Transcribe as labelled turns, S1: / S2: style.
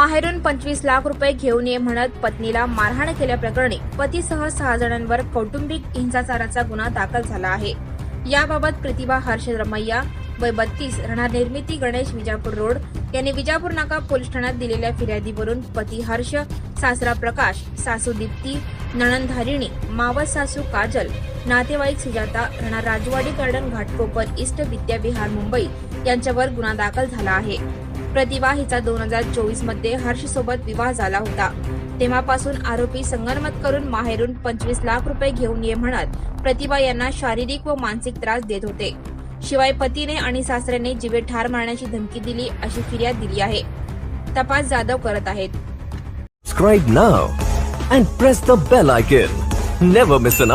S1: माहेरून पंचवीस लाख रुपये घेऊन ये म्हणत पत्नीला मारहाण केल्याप्रकरणी पतीसह सहा जणांवर कौटुंबिक हिंसाचाराचा गुन्हा दाखल झाला आहे. याबाबत प्रतिभा हर्ष रमैया वय बत्तीस राहणार निर्मिती गणेश विजापूर रोड यांनी विजापूर नाका पोलीस ठाण्यात दिलेल्या फिर्यादीवरून पती हर्ष सासरा प्रकाश सासू दीप्ती नणंद हरिणी मावस सासू काजल नातेवाईक सुजाता रणा राजवाडी गार्डन घाटकोपर ईस्ट विद्याविहार मुंबई यांच्यावर गुन्हा दाखल झाला आहे. प्रतिभा हिचा दोन हजार चोवीसमध्ये हर्ष सोबत विवाह झाला होता तेव्हापासून आरोपी संगनमत करून माहेरून पंचवीस लाख रुपये घेऊन ये म्हणत प्रतिभा यांना शारीरिक व मानसिक त्रास देत होते शिवाय पतीने आणि सासऱ्याने जिवे ठार मारण्याची धमकी दिली अशी फिर्याद दिली आहे तपास जाधव करत आहेत
S2: Subscribe now and press the bell icon. Never miss an.